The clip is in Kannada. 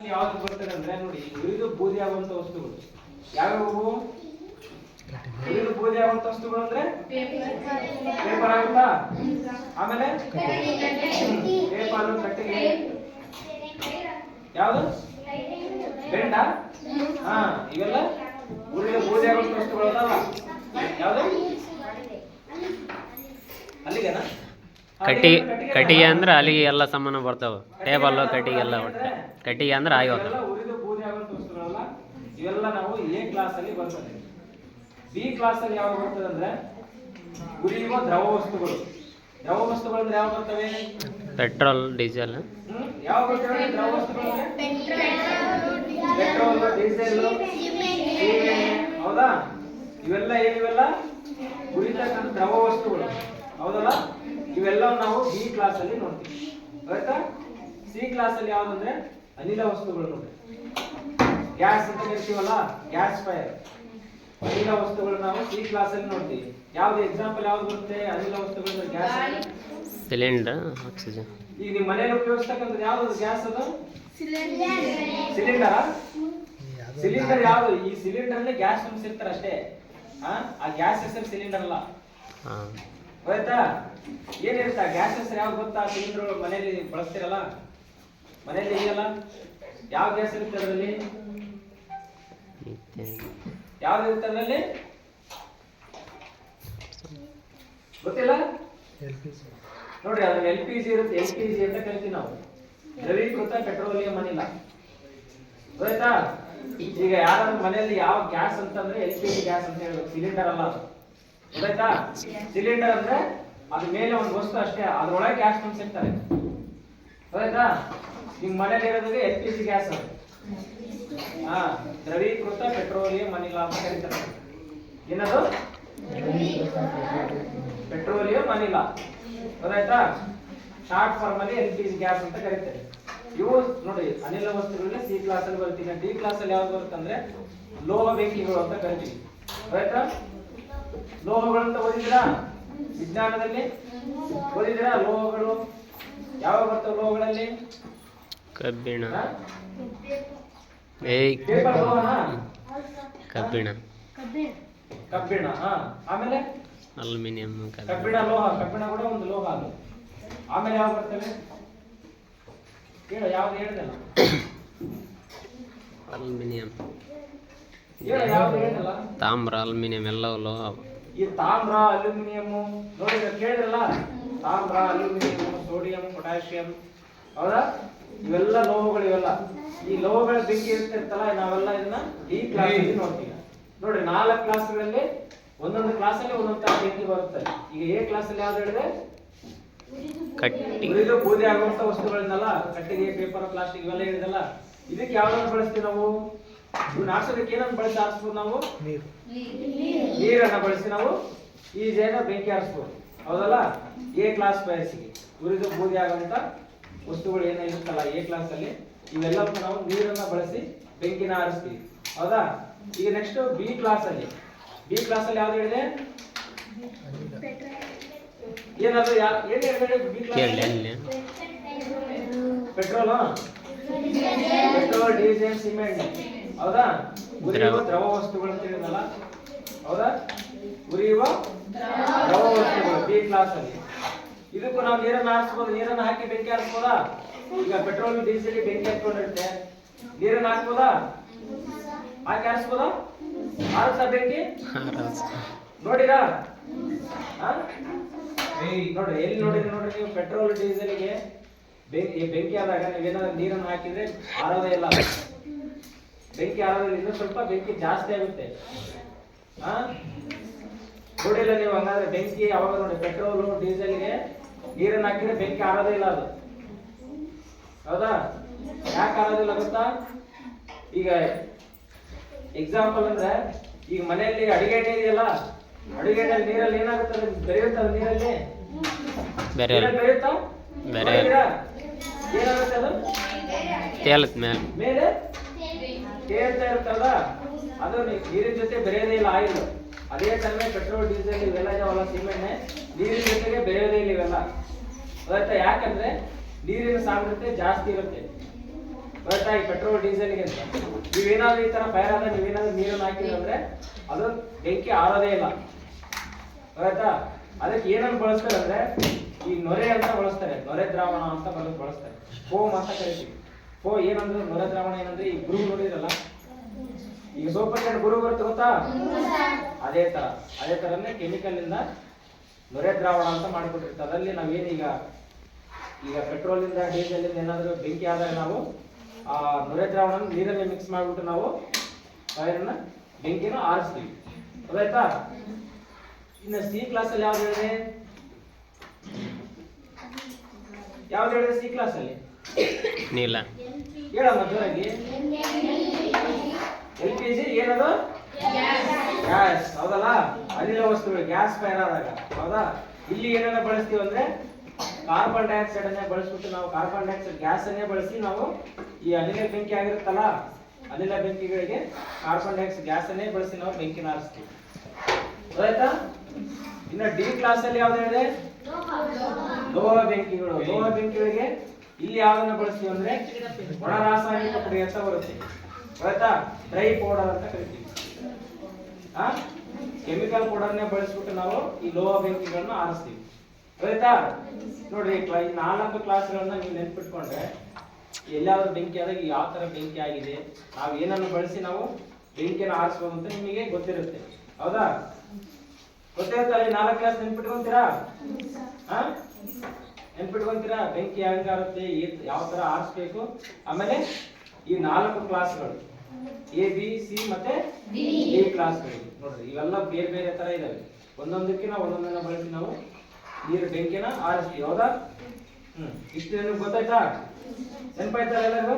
ಯಾವ್ದು ಬರ್ತದೆ ಅಂದ್ರೆ ನೋಡಿ ಉರಿದು ಬೂದಿ ಆಗುವಂತ ವಸ್ತುಗಳು. ಯಾವ್ಯಾವು? ಉರಿದು ಬೂದಿ ಆಗುವಂತ ವಸ್ತುಗಳು ಅಂದ್ರೆ? ಪೇಪರ್ ಆಗುತ್ತಾ? ಆಮೇಲೆ? ಪೇಪರ್ ಕಟ್ಟಿಗೆ. ಯಾವ್ದು? ಬೆಂಡ ಹಾ ಇವೆಲ್ಲ ಉರಿದು ಬೂದಿ ಆಗುವಂತ ವಸ್ತುಗಳು ಅದಾವ. ಯಾವ್ದು? ಅಲ್ಲಿಗೆನಾ? ಕಟ್ಟಿ? ಕಟ್ಟಿಗೆ ಅಂದ್ರೆ ಅಲ್ಲಿಗೆ ಎಲ್ಲ ಸಾಮಾನು ಬರ್ತಾವೆ. ಟೇಬಲ್ ಕಟ್ಟಿಗೆ ಎಲ್ಲ ಒಟ್ಟು. ಕಟ್ಟಿಗೆ ಅಂದ್ರೆ ಆಗಿ ಇವೆಲ್ಲ ಉರಿದು ಬೂದಿ ಇವೆಲ್ಲ ನಾವು ಎ ಕ್ಲಾಸ್ ಅಲ್ಲಿ ಬರ್ತದೆ. ಬಿ ಕ್ಲಾಸ್ ಅಲ್ಲಿ ಯಾವ್ದು ಬರ್ತದೆ ಅಂದ್ರೆ ಉರಿಯುವ ದ್ರವ ವಸ್ತುಗಳು. ದ್ರವ ವಸ್ತುಗಳು ಅಂದ್ರೆ ಯಾವ ಬರ್ತವೆ? Petrol diesel. ಯಾವ ಬರ್ತವೆ ದ್ರವ ವಸ್ತುಗಳು? ಅಂದ್ರೆ ಪೆಟ್ರೋಲ್ ಡೀಸೆಲ್. ಹೌದಾ? ಇವೆಲ್ಲ ಏನಿವೆಲ್ಲ? ಉರಿತಕ್ಕಂಥ ದ್ರವ ವಸ್ತುಗಳು. ಹೌದಲ್ಲ? ಇವೆಲ್ಲ ನಾವು ಬಿ ಕ್ಲಾಸ್ ಅಲ್ಲಿ ನೋಡ್ತೀವಿ. ಆಯ್ತಾ? ಸಿ ಕ್ಲಾಸ್ ಅಲ್ಲಿ ಯಾವ್ದಂದ್ರೆ ಅನಿಲ ವಸ್ತುಗಳು ನೋಡಿ ಗ್ಯಾಸ್ ಅಂತ ಕರಿತೀವಲ್ಲ ಗ್ಯಾಸ್ ಫೈರ್ ಅನಿಲ ವಸ್ತುಗಳು ನಾವು ಸಿ ಕ್ಲಾಸ್ ಅಲ್ಲಿ ನೋಡ್ತೀವಿ. ಯಾವ್ದು ಎಕ್ಸಾಂಪಲ್ ಯಾವ್ದು ಬರುತ್ತೆ? ಅನಿಲ ವಸ್ತುಗಳು ಗ್ಯಾಸ್ ಸಿಲಿಂಡರ್ ಆಕ್ಸಿಜನ್ ಈಗ ನಿಮ್ಮ ಮನೇಲಿ ಉಪಯೋಗಿಸ್ತಕ್ಕಂಥದ್ದು ಯಾವ್ದು? ಗ್ಯಾಸ್ ಅದು? ಸಿಲಿಂಡರ್ ಸಿಲಿಂಡರ್ ಯಾವ್ದು? ಈ ಸಿಲಿಂಡರ್ ಅಲ್ಲಿ ಗ್ಯಾಸ್ ತುಂಬಿಸಿರ್ತಾರೆ ಅಷ್ಟೇ ಆ? ಆ ಗ್ಯಾಸ್ ಹೆಸರು ಸಿಲಿಂಡರ್ ಅಲ್ಲ. ಹಾಂ. ಆಯ್ತಾ ಏನಿರುತ್ತೆ ಗ್ಯಾಸ್ ಹೆಸರು ಯಾವ್ದು ಗೊತ್ತಾ? ಸಿಲಿಂಡರ್ ಮನೆಯಲ್ಲಿ ಬಳಸ್ತಿರಲ್ಲ? ಮನೆಯಲ್ಲಿ ಇದೆಯಲ್ಲ? ಯಾವ ಗ್ಯಾಸ್ ಇರುತ್ತೆ ಅದರಲ್ಲಿ? ಯಾವ್ದು ಇರುತ್ತೆ ಅದರಲ್ಲಿ? ಗೊತ್ತಿಲ್ಲ? ನೋಡ್ರಿ, ಅದ್ರಲ್ಲಿ ಎಲ್ ಪಿ ಜಿ ಇರುತ್ತೆ. ಎಲ್ ಪಿ ಜಿ ಅಂತ ಕರಿತೀವಿ ನಾವು. ದ್ರವೀಕೃತ ಪೆಟ್ರೋಲಿಯಂ ಅನಿಲ. ಗೊತ್ತಾ ಈಗ ಯಾರಾದ್ರೂ ಮನೆಯಲ್ಲಿ ಯಾವ ಗ್ಯಾಸ್ ಅಂತಂದ್ರೆ ಎಲ್ ಪಿ ಜಿ ಗ್ಯಾಸ್ ಅಂತ ಹೇಳ್ಬೇಕು. ಸಿಲಿಂಡರ್ ಅಲ್ಲ ಅದು. ಗೊತ್ತಾಯ್ತಾ? ಸಿಲಿಂಡರ್ ಅಂದ್ರೆ ಅದ್ರ ಮೇಲೆ ಒಂದು ವಸ್ತು ಅಷ್ಟೇ, ಅದ್ರೊಳಗೆ ಗ್ಯಾಸ್ ತುಂಬಿಸಿರ್ತಾರೆ ಗೊತ್ತಾಯ್ತಾ? ನಿಮ್ ಮನೇಲಿ ಇರೋದು ಎಲ್ ಪಿ ಜಿ ಗ್ಯಾಸ್ ಹಾ, ದ್ರವೀಕೃತ ಪೆಟ್ರೋಲಿಯಂ ಅನಿಲ ಅಂತ ಕರೀತಾರೆ. ಏನದು? ಪೆಟ್ರೋಲಿಯಂ ಅನಿಲ. ಗೊತ್ತಾಯ್ತಾ? ಶಾರ್ಟ್ ಫಾರ್ಮ್ ಅಲ್ಲಿ ಎಲ್ ಪಿ ಜಿ ಗ್ಯಾಸ್ ಅಂತ ಕರೀತಾರೆ. ಇವು ನೋಡಿ, ಅನಿಲ ವಸ್ತುಗಳಲ್ಲಿ ಸಿ ಕ್ಲಾಸ್ ಅಲ್ಲಿ ಬರ್ತೀನಿ. ಡಿ ಕ್ಲಾಸ್ ಅಲ್ಲಿ ಯಾವ್ದು ಬರುತ್ತೆ ಅಂದ್ರೆ ಲೋಹ ಬೆಂಕಿಗಳು ಅಂತ ಕರಿತೀವಿ. ಗೊತ್ತಾಯ್ತಾ? ಲೋಹಗಳು ಅಂತ ಓದಿದ್ದೀರಾ? ವಿಜ್ಞಾನದಲ್ಲಿ? ಓದಿದ್ದೀರಾ ಲೋಹಗಳು? ಯಾವ ಬರ್ತವೆ ಲೋಹಗಳಲ್ಲಿ? ಕಬ್ಬಿಣ. ಕಬ್ಬಿಣ. ಕಬ್ಬಿಣ ಆಮೇಲೆ? ಅಲ್ಯೂಮಿನಿಯಂ ಕಬ್ಬಿಣ. ಲೋಹ ಕಬ್ಬಿಣ ಕೂಡ ಒಂದು ಲೋಹ ಅದು. ಆಮೇಲೆ ಯಾವ ಬರ್ತವೆ? ಹೇಳು ಯಾವ್ದು ಹೇಳಿದೆ ಅಲ್ಯೂಮಿನಿಯಂ. ತಾಮ್ರ ಅಲ್ಯೂಮಿನಿಯಂ ಎಲ್ಲವೂ ಲೋಹ. ಈ ತಾಮ್ರ, ಅಲ್ಯೂಮಿನಿಯಂ, ನೋಡಿ ಕೇಳಿರಲ್ಲ ತಾಮ್ರ, ಅಲ್ಯೂಮಿನಿಯಂ, ಸೋಡಿಯಂ, ಪೊಟ್ಯಾಷಿಯಂ, ಹೌದಾ? ಇವೆಲ್ಲ ಲೋಹಗಳು ಇವೆಲ್ಲ ಈ ಲೋಹಗಳ ಬೆಂಕಿ ಇರ್ತಿರ್ತಲ್ಲ ನಾವೆಲ್ಲ ಇದನ್ನ ಈ ಕ್ಲಾಸ್ ನೋಡ್ತೀವಿ. ನೋಡಿ, ನಾಲ್ಕು ಕ್ಲಾಸ್ಗಳಲ್ಲಿ ಒಂದೊಂದು ಕ್ಲಾಸ್ ಅಲ್ಲಿ ಒಂದೊಂದು ತರ ಬೆಂಕಿ ಬರುತ್ತೆ. ಈಗ ಎ ಕ್ಲಾಸ್ ಅಲ್ಲಿ ಯಾವ್ದು ಹೇಳಿದ್ರೆ ಕಟ್ಟಿ ಉರಿದು ಬೂದಿ ಆಗುವಂತ ವಸ್ತುಗಳನ್ನೆಲ್ಲ ಕಟ್ಟಿಗೆ ಪೇಪರ್ ಪ್ಲಾಸ್ಟಿಕ್ ಇವೆಲ್ಲ ಹೇಳಿದಲ್ಲ. ಇದಕ್ಕೆ ಯಾವ್ದನ್ನ ಬಳಸ್ತೀವಿ ನಾವು? ಇವ್ನ ಆರ್ಸೋದಕ್ಕೆ ಏನನ್ನ ಬಳಸಿ ಆರಿಸ್ಬೋದು ನಾವು? ನೀರನ್ನ ಬಳಸಿ ನಾವು ಈಜಿಯಾಗ ಬೆಂಕಿ ಆರಿಸ್ಬೋದು. ಹೌದಲ್ಲ? ಎ ಕ್ಲಾಸ್ ಬಯಸಿಗೆ. ಉರಿದು ಬೂದಿ ಆಗುವಂತ ವಸ್ತುಗಳು ಏನೋ ಇರುತ್ತಲ್ಲ ಎ ಕ್ಲಾಸ್ ಅಲ್ಲಿ? ಇವೆಲ್ಲವನ್ನೂ ನಾವು ನೀರನ್ನ ಬಳಸಿ ಬೆಂಕಿನ ಆರಿಸ್ತೀವಿ. ಹೌದಾ? ಈಗ ನೆಕ್ಸ್ಟ್ ಬಿ ಕ್ಲಾಸ್ ಅಲ್ಲಿ. ಬಿ ಕ್ಲಾಸ್ ಅಲ್ಲಿ ಯಾವ್ದು ಹೇಳಿದೆ? ಏನಾದ್ರು ಯಾ- ಏನ್ ಹೇಳಿದೆ B class petrol? Petrol diesel cement. ಹೌದಾ? ಉರಿಯುವ ದ್ರವ. ವಸ್ತುಗಳು ಅಂತ ಹೇಳಿದ್ನಲ್ಲ? ಹೌದಾ? ಉರಿಯುವ ದ್ರವ ವಸ್ತುಗಳು ಬಿ ಕ್ಲಾಸ್ ಅಲ್ಲಿ. ಇದಕ್ಕೂ ನಾವು ನೀರನ್ನು ಹಾರಿಸ್ಬೋದು. ನೀರನ್ನು ಹಾಕಿ ಬೆಂಕಿ ಹಾರಿಸ್ಬೋದಾ? ಈಗ ಪೆಟ್ರೋಲ್ ಡೀಸೆಲ್ ಬೆಂಕಿ ಹತ್ಕೊಂಡಿರುತ್ತೆ ನೀರನ್ನು ಹಾಕ್ಬೋದಾ? ಹಾಕಿ ಹಾರಿಸ್ಬೋದಾ? ಹಾರಿಸ. ಬೆಂಕಿ ನೋಡಿರಾ ಆ? ನೋಡ್ರಿ ಎಲ್ಲಿ ನೋಡಿದ್ರಿ ನೋಡ್ರಿ ನೀವು ಪೆಟ್ರೋಲ್ ಡೀಸೆಲ್ಗೆ ಬೆಂಕಿ ಬೆಂಕಿ ಆದಾಗ ನೀವೇನಾದ್ರೂ ನೀರನ್ನು ಹಾಕಿದ್ರೆ ಆರೋದೇ ಇಲ್ಲ. ಬೆಂಕಿ ಆರೋದ್ರಲ್ಲಿ ಇನ್ನೂ ಸ್ವಲ್ಪ ಬೆಂಕಿ ಜಾಸ್ತಿ ಆಗುತ್ತೆ. ಆ? ನೋಡಿಲ್ಲ ನೀವು ಹಂಗಾದ್ರೆ ಬೆಂಕಿ ಯಾವಾಗ ನೋಡಿ ಪೆಟ್ರೋಲು ಡೀಸೆಲ್ಗೆ ನೀರನ್ನು ಹಾಕಿದ್ರೆ ಬೆಂಕಿ ಆರೋದೇ ಇಲ್ಲ ಅದು. ಹೌದಾ? ಯಾಕೆ ಆರೋದಿಲ್ಲ ಗೊತ್ತಾ? ಈಗ ಎಕ್ಸಾಂಪಲ್ ಅಂದ್ರೆ ಈಗ ಮನೆಯಲ್ಲಿ ಅಡಿಗೆ ಎಣ್ಣೆ ಇದೆಯಲ್ಲ ಅಡಿಗೆ ಎಣ್ಣೆ ನೀರಲ್ಲಿ ಏನಾಗುತ್ತೆ ಬೆರೆಯುತ್ತೆ ನೀರಲ್ಲಿ? ಬೇರೆ ನೀರಲ್ಲಿ ಬೆರೆಯುತ್ತಾ? ಏನಾಗುತ್ತೆ ಅದು? ಮೇಲೆ? ಮೇಲೆ ಇರ್ತಲ್ಲ, ಅದು ನೀರಿನ ಜೊತೆ ಬೆರೆಯೋದೇ ಇಲ್ಲ, ಆಯಿಲ್. ಅದೇ ತರನೇ ಪೆಟ್ರೋಲ್ ಡೀಸೆಲ್ ಇವೆಲ್ಲ ಇದಾವಲ್ಲ ಸಿಮೆಣ್ಣೆ ನೀರಿನ ಜೊತೆಗೆ ಬೆರೆಯೋದೇ ಇಲ್ಲ ಇವೆಲ್ಲ. ಅದರ್ಥ ಯಾಕಂದ್ರೆ ನೀರಿನ ಸಾಂದ್ರತೆ ಜಾಸ್ತಿ ಇರುತ್ತೆ. ಗೊತ್ತಾ? ಈ ಪೆಟ್ರೋಲ್ ಡೀಸೆಲ್ಗೆ ಅಂತ. ನೀವೇನಾದ್ರೂ ಈ ತರ ಫೈರ್ ಆದ ನೀವೇನಾದ್ರೂ ನೀರನ್ನು ಹಾಕಿದ್ರೆ ಅದು ಬೆಂಕಿ ಆರೋದೇ ಇಲ್ಲ. ಗೊತ್ತಾ? ಅದಕ್ಕೆ ಏನನ್ನು ಬಳಸ್ತಾರೆ ಅಂದ್ರೆ ಈ ನೊರೆ ಅಂತ ಬಳಸ್ತಾರೆ. ನೊರೆ ದ್ರಾವಣ ಅಂತ ಬಳಸ್ತಾರೆ. ಫೋಮ್ ಅಂತ ಕರಿತೀವಿ. ಫೋ ಏನಂದ್ರೆ ನರದ್ರಾವಣ ದ್ರಾವಣ ಏನಂದ್ರೆ, ಈ ಗುರು ನೋಡಿದ್ರಲ್ಲ? ಈಗ ಸೋಪ್ ಹಚ್ಚಿದ್ರೆ ಗುರು ಬರುತ್ತೆ ಗೊತ್ತಾ? ಅದೇ ತರ. ಅದೇ ತರನೇ ಕೆಮಿಕಲ್ ಇಂದ ನೊರೆ ದ್ರಾವಣ ಅಂತ ಮಾಡಿಕೊಟ್ಟಿರ್ತಾರೆ. ಅದರಲ್ಲಿ ನಾವೇನೀಗ ಈಗ ಪೆಟ್ರೋಲ್ ಇಂದ ಡೀಸೆಲ್ ಇಂದ ಏನಾದರೂ ಬೆಂಕಿ ಆದಾಗ ನಾವು, ಆ ನೊರೆ ದ್ರಾವಣ ನೀರಲ್ಲಿ ಮಿಕ್ಸ್ ಮಾಡಿಬಿಟ್ಟು ನಾವು ಫೈರನ್ನ ಬೆಂಕಿನ ಆರಿಸ್ತೀವಿ. ಅದಾಯ್ತಾ ಇನ್ನು ಸಿ ಕ್ಲಾಸ್ ಅಲ್ಲಿ ಯಾವ್ದು ಹೇಳಿದೆ? ಯಾವ್ದು ಹೇಳಿದೆ ಸಿ ಕ್ಲಾಸ್ ಅಲ್ಲಿ? ನೀಲ. ಹೇಳಮ್ಮ ಎಲ್ ಪಿ ಜಿ ಏನದು? ಗ್ಯಾಸ್. ಹೌದಲ್ಲ? ಅನಿಲ ವಸ್ತುಗಳು, ಗ್ಯಾಸ್ ಫೈರ್ ಆದಾಗ. ಹೌದಾ? ಇಲ್ಲಿ ಏನನ್ನ ಬಳಸ್ತೀವಿ ಅಂದ್ರೆ ಕಾರ್ಬನ್ ಡೈಆಕ್ಸೈಡ್ ಅನ್ನೇ ಬಳಸ್ಬಿಟ್ಟು ನಾವು ಕಾರ್ಬನ್ ಡೈಆಕ್ಸೈಡ್ ಗ್ಯಾಸ್ ಅನ್ನೇ ಬಳಸಿ ನಾವು ಈ ಅನಿಲ ಬೆಂಕಿ ಆಗಿರುತ್ತಲ್ಲ, ಅನಿಲ ಬೆಂಕಿಗಳಿಗೆ ಕಾರ್ಬನ್ ಡೈಆಕ್ಸೈಡ್ ಗ್ಯಾಸ್ ಅನ್ನೇ ಬಳಸಿ ನಾವು ಬೆಂಕಿನ ನಾರಿಸ್ತೀವಿ. ಗೊತ್ತಾಯ್ತಾ? ಇನ್ನ ಡಿ ಕ್ಲಾಸ್ ಅಲ್ಲಿ ಯಾವ್ದು ಹೇಳಿದೆ? ಲೋಹ ಬೆಂಕಿಗಳು. ಲೋಹ ಬೆಂಕಿಗಳಿಗೆ ಇಲ್ಲಿ ಯಾವ್ದನ್ನ ಬಳಸ್ತೀವಿ ಅಂದ್ರೆ ಒಣ ರಾಸಾಯನಿಕ ಪುಡಿ ಅಂತ ಬರುತ್ತೆ. ಆಯ್ತಾ? ಡ್ರೈ ಪೌಡರ್ ಅಂತ ಕರಿತೀವಿ. ಆ? ಕೆಮಿಕಲ್ ಪೌಡರ್ನೇ ಬಳಸ್ಬಿಟ್ಟು ನಾವು ಈ ಲೋಹ ಬೆಂಕಿಗಳನ್ನ ಆರಿಸ್ತೀವಿ. ಆಯ್ತಾ? ನೋಡ್ರಿ, ಈ ನಾಲ್ಕು ಕ್ಲಾಸ್ಗಳನ್ನ ನೀವು ನೆನ್ಪಿಟ್ಕೊಂಡ್ರೆ ಎಲ್ಲಾದ್ರೂ ಬೆಂಕಿ ಆದಾಗ ಯಾವ ತರ ಬೆಂಕಿ ಆಗಿದೆ, ನಾವು ಏನನ್ನು ಬಳಸಿ ನಾವು ಬೆಂಕಿಯನ್ನು ಆರಿಸ್ಬೋದು ಅಂತ ನಿಮಗೆ ಗೊತ್ತಿರುತ್ತೆ. ಹೌದಾ? ಗೊತ್ತಿರುತ್ತೆ ನಾಲ್ಕು ಕ್ಲಾಸ್ ನೆನ್ಪಿಟ್ಕೊಂತೀರಾ? ಹಾ ನೆನ್ಪಿಟ್ಕೊಂತೀರಾ? ಬೆಂಕಿ ಹೆಂಗಾರುತ್ತೆ ಯಾವ ತರ ಆರಿಸ್ಬೇಕು? ಆಮೇಲೆ ಈ ನಾಲ್ಕು ಕ್ಲಾಸ್ಗಳು ಎ ಬಿ ಸಿ ಮತ್ತೆ ಡಿ ಕ್ಲಾಸ್ಗಳು ನೋಡ್ರಿ ಇವೆಲ್ಲ ಬೇರೆ ಬೇರೆ ತರ ಇದಾವೆ. ಒಂದೊಂದಕ್ಕೆ ನಾವು ಒಂದೊಂದನ್ನ ಬಳಸಿ ನಾವು ನೀರು ಬೆಂಕಿನ ಆರಿಸ್ತೀವಿ ಹೌದಾ? ಹ್ಮ್. ಇಷ್ಟು ನಿಮ್ಗೆ ಗೊತ್ತಾಯ್ತಾ? ನೆನಪಾಯ್ತಾ ಎಲ್ಲರಿಗೂ?